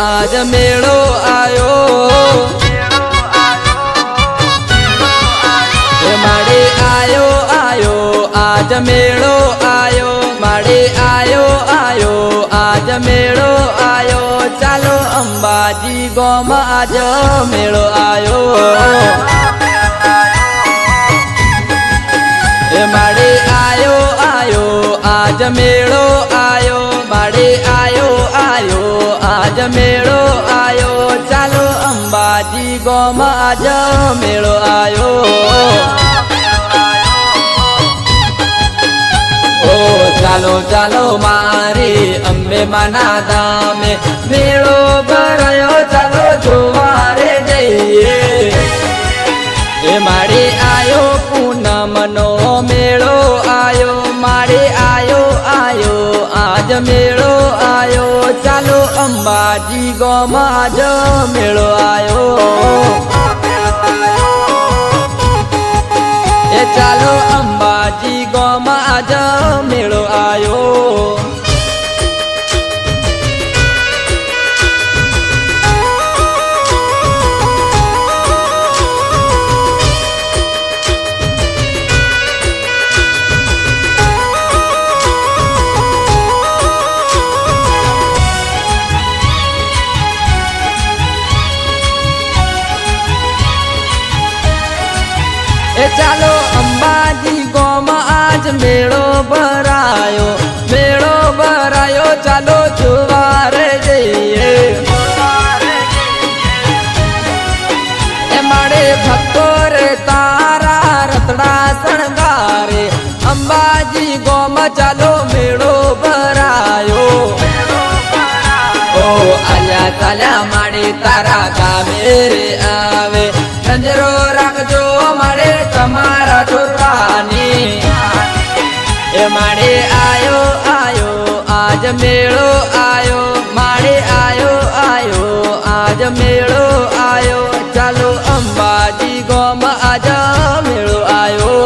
આજ મેળો એ માડે આયો આયો, આજ મેળો આયો. માડે આયો આયો, આજ મેળો આયો. ચાલો અંબાજી ગોમાં આજ મેળો આયો. અંબાજી ગોમાં આજ મેળો આયો. ઓ, ચાલો ચાલો મારી અંબે માના દામે મેળો ભરાયો. ચાલો જોવા રે જઈએ. એ મારે આયો ચાલો અંબાજી ગોમાં આજ મેળો આયો. એ ચાલો અંબાજી ગોમાં આજ મેળો આયો. એ ચાલો અંબાજી ગોમાં આજ મેળો ભરાયો મેળો ભરાયો, ચાલો જોવા રે જઈએ. એ માડે ભક્તો રે તારા રતડા શણગારે, અંબાજી ગોમાં ચાલો મેળો ભરાયો. ઓ આલ્યા તાલ્યા માડી તારા ગામે આવે આજ મેળો આયો ચાલો અંબાજી ગોમ આજ મેળો આયો.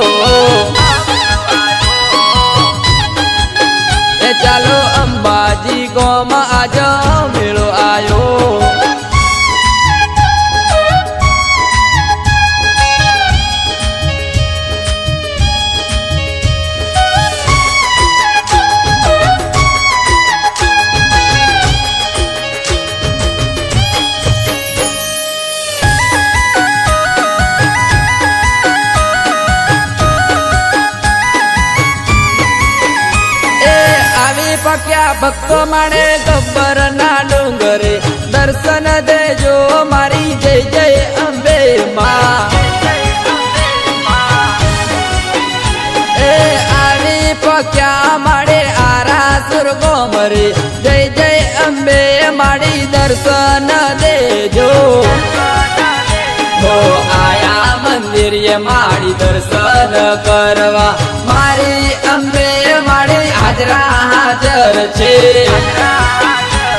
ચાલો અંબાજી ગોમ આજ પક્યા ભક્તો માણે ગબ્બર ના ડુંગરે. દર્શન દેજો મારી જય જય અંબે માં. એ પક્યા માડે આરા સુરગો મરે. જય જય અંબે માડી દર્શન દેજો. હો આયા મંદિરે માડી દર્શન કરવા. મારી અંબે માડી હાજરા હાજર છે.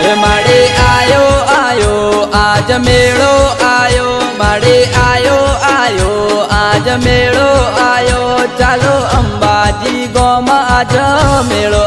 એ માડે આયો આયો, આજ મેળો આયો. માડે આયો આયો, આજ મેળો આયો. ચાલો અંબાજી ગોમાં આજ મેળો